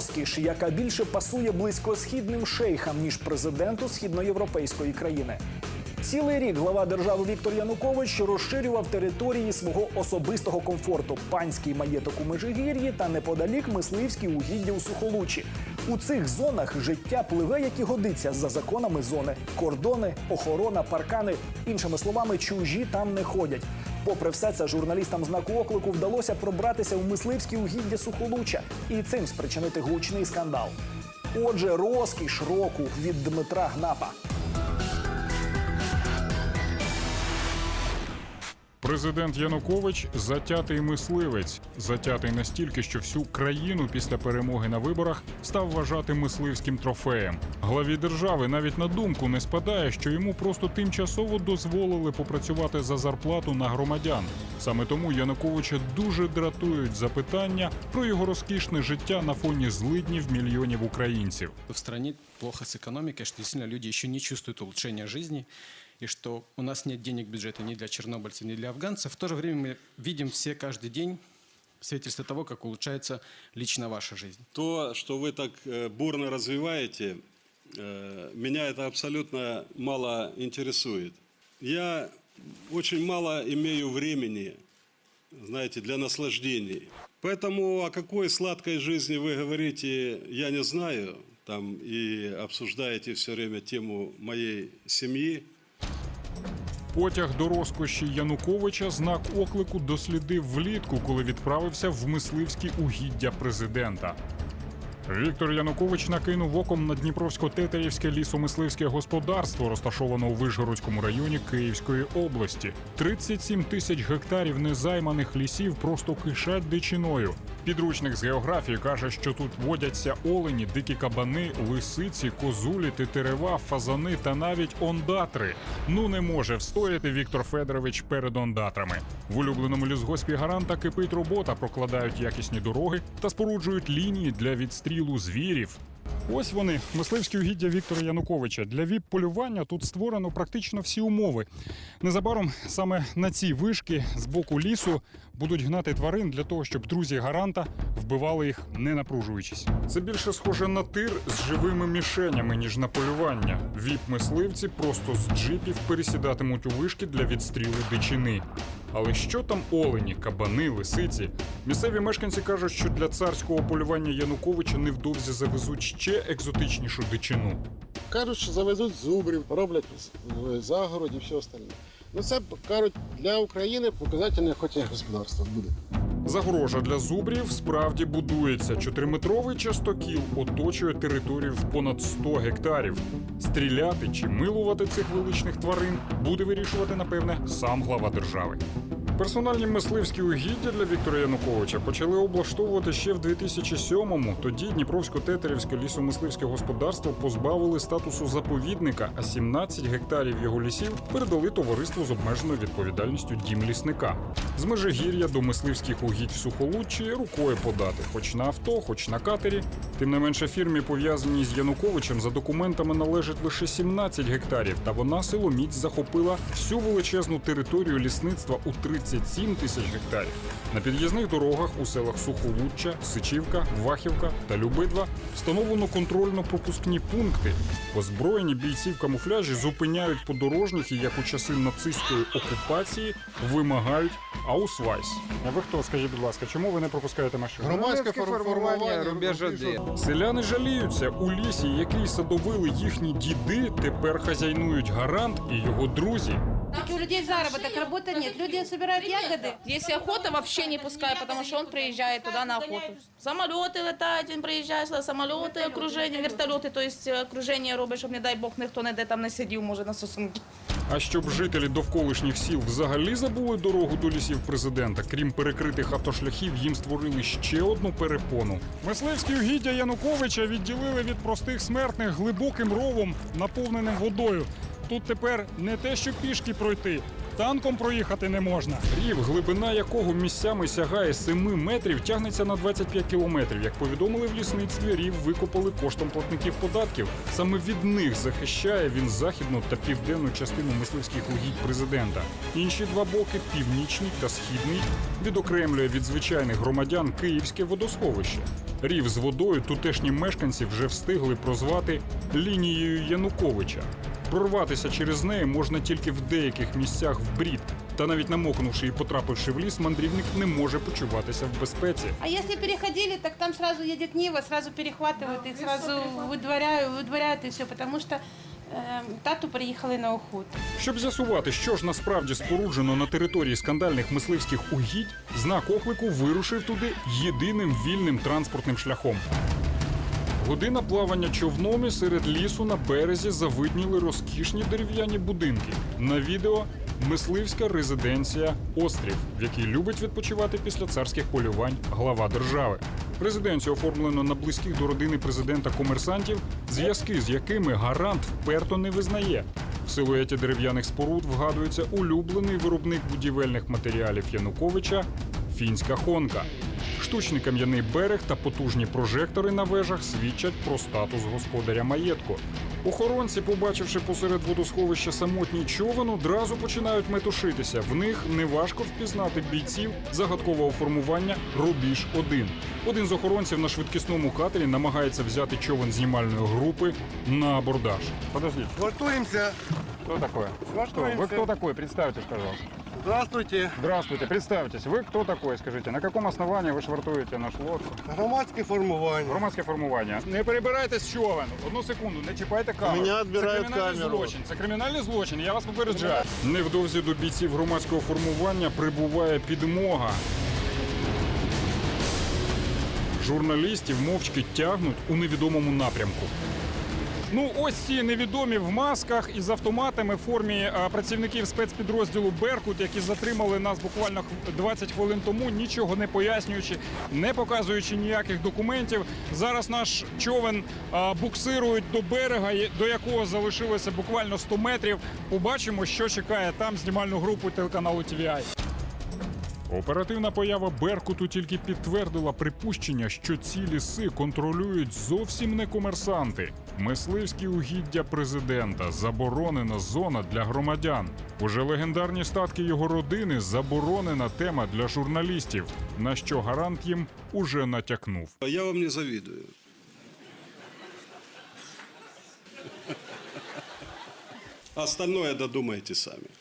розкіш, яка більше пасує близькосхідним шейхам ніж президенту східноєвропейської країни. Цілий рік глава держави Віктор Янукович розширював території свого особистого комфорту панський маєток у Межигір'ї та неподалік мисливські угіддя у Сухолучі. У цих зонах життя пливе, як і годиться, за законами зони. Кордони, охорона, паркани. Іншими словами, чужі там не ходять. Попри все це, журналістам знаку оклику вдалося пробратися у мисливські угіддя Сухолуча і цим спричинити гучний скандал. Отже, розкіш року від Дмитра Гнапа. Президент Янукович затятий мисливець, затятий настільки, що всю країну після перемоги на виборах став вважати мисливським трофеєм. Главі держави навіть на думку не спадає, що йому просто тимчасово дозволили попрацювати за зарплату на громадян. Саме тому Януковича дуже дратують запитання про його розкішне життя на фоні злиднів мільйонів українців. В стране плохо с экономикой, что действительно люди еще не чувствуют улучшения жизни, и что у нас нет денег в бюджете ни для чернобыльцев, ни для афганцев. В то же время мы видим все каждый день свидетельство того, как улучшается лично ваша жизнь. То, что вы так э, бурно развиваете, э, меня это абсолютно мало интересует. Я очень мало имею времени, знаете, для наслаждений. Поэтому о какой сладкой жизни вы говорите, я не знаю. Там и обсуждаете все время тему моей семьи. Потяг до розкоші Януковича знак оклику дослідив влітку, коли відправився в мисливські угіддя президента. Віктор Янукович накинув оком на Дніпровсько-Тетерівське лісомисливське господарство, розташоване у Вишгородському районі Київської області. 37 тисяч гектарів незайманих лісів просто кишать дичиною. Підручник з географії каже, що тут водяться олені, дикі кабани, лисиці, козулі, тетерева, фазани та навіть ондатри. Ну не може встояти Віктор Федорович перед ондатрами. В улюбленому лісгоспі гаранта кипить робота, прокладають якісні дороги та споруджують лінії для відстрілу звірів. Ось вони, мисливські угіддя Віктора Януковича. Для віп-полювання тут створено практично всі умови. Незабаром саме на ці вишки з боку лісу будуть гнати тварин для того, щоб друзі гаранта вбивали їх, не напружуючись. Це більше схоже на тир з живими мішенями, ніж на полювання. Віп-мисливці просто з джипів пересідатимуть у вишки для відстрілу дичини. Але що там олені, кабани, лисиці? Місцеві мешканці кажуть, що для царського полювання Януковича невдовзі завезуть ще екзотичнішу дичину. Кажуть, що завезуть зубрів, роблять з- загородь і все остальне. Ну це кажуть для України показательне хоч і господарство буде. Загорожа для зубрів справді будується. Чотириметровий частокіл оточує територію в понад 100 гектарів. Стріляти чи милувати цих величних тварин буде вирішувати, напевне, сам глава держави. Персональні мисливські угіддя для Віктора Януковича почали облаштовувати ще в 2007-му. Тоді Дніпровсько-Тетерівське лісомисливське господарство позбавили статусу заповідника, а 17 гектарів його лісів передали товариству з обмеженою відповідальністю дім лісника. З Межигір'я до мисливських угідь в Сухолуччі рукою подати, хоч на авто, хоч на катері. Тим не менше, фірмі, пов'язаній з Януковичем, за документами належить лише 17 гектарів, та вона силоміць захопила всю величезну територію лісництва у 37 тисяч гектарів. На під'їзних дорогах у селах Сухолуччя, Сичівка, Вахівка та Любидва встановлено контрольно-пропускні пункти. Озброєні бійці в камуфляжі зупиняють подорожніх і, як у часи нацистської окупації, вимагають аусвайс. А ви хто, скажіть, будь ласка, чому ви не пропускаєте машину? Громадське формування рубеж один. Селяни жаліються у лісі, який садовили їхні діди, тепер хазяйнують гарант і його друзі Так у людей заработок, работы нет. Люди собирают ягоды. Если охота, вообще не пускай, потому что он приезжает туда на охоту. Самолеты летають, він приїжджає, сюди, самолети, окруження, вертольоти, то есть е, окруження робить, щоб, не дай Бог, ніхто не де там не сидів, може, на сосунки. А щоб жителі довколишніх сіл взагалі забули дорогу до лісів президента, крім перекритих автошляхів, їм створили ще одну перепону. Мисливські угіддя Януковича відділили від простих смертних глибоким ровом, наповненим водою. Тут тепер не те, що пішки пройти. танком проїхати не можна. Рів, глибина якого місцями сягає 7 метрів, тягнеться на 25 кілометрів. Як повідомили в лісництві, рів викопали коштом платників податків. Саме від них захищає він західну та південну частину мисливських угідь президента. Інші два боки північний та східний, відокремлює від звичайних громадян київське водосховище. Рів з водою тутешні мешканці вже встигли прозвати лінією Януковича. Прорватися через неї можна тільки в деяких місцях в брід. Та навіть намокнувши і потрапивши в ліс, мандрівник не може почуватися в безпеці. А если переходили, так там сразу едет Нива, сразу перехватывают их, сразу выдворяют, выдворяют и все, потому что э, тату приехали на охоту. Щоб з'ясувати, що ж насправді споруджено на території скандальних мисливських угідь, знак оклику вирушив туди єдиним вільним транспортним шляхом. Година плавання човном і серед лісу на березі завидніли розкішні дерев'яні будинки. На відео мисливська резиденція Острів, в якій любить відпочивати після царських полювань глава держави. Резиденцію оформлено на близьких до родини президента комерсантів, зв'язки з якими гарант вперто не визнає. В силуеті дерев'яних споруд вгадується улюблений виробник будівельних матеріалів Януковича фінська хонка. Штучний кам'яний берег та потужні прожектори на вежах свідчать про статус господаря маєтку. Охоронці, побачивши посеред водосховища самотній човен, одразу починають метушитися. В них неважко впізнати бійців загадкового формування Рубіж 1 Один з охоронців на швидкісному катері намагається взяти човен знімальної групи на абордаж. Подождіть, Швартуемся. хто такой? Швартуемся. Вы кто такой? Представьтесь, пожалуйста. Здравствуйте. Здравствуйте, представьтесь. Вы кто такой, скажите? На каком основании ви швартуєте наш лодку? Громадське формування. Громадське формування. Не перебирайте з човен. Одну секунду, не чіпайте камеру. Мене відбирають Це кримінальний камеру. злочин. Це кримінальний злочин. Я вас попереджаю. Невдовзі до бійців громадського формування прибуває підмога. Журналістів мовчки тягнуть у невідомому напрямку. Ну, ось ці невідомі в масках із автоматами в формі працівників спецпідрозділу Беркут, які затримали нас буквально хв- 20 хвилин тому, нічого не пояснюючи, не показуючи ніяких документів. Зараз наш човен буксирують до берега, до якого залишилося буквально 100 метрів. Побачимо, що чекає там знімальну групу телеканалу TVI. Оперативна поява Беркуту тільки підтвердила припущення, що ці ліси контролюють зовсім не комерсанти. Мисливські угіддя президента заборонена зона для громадян. Уже легендарні статки його родини заборонена тема для журналістів, на що гарант їм уже натякнув. Я вам не завидую. Остальное додумайте сами.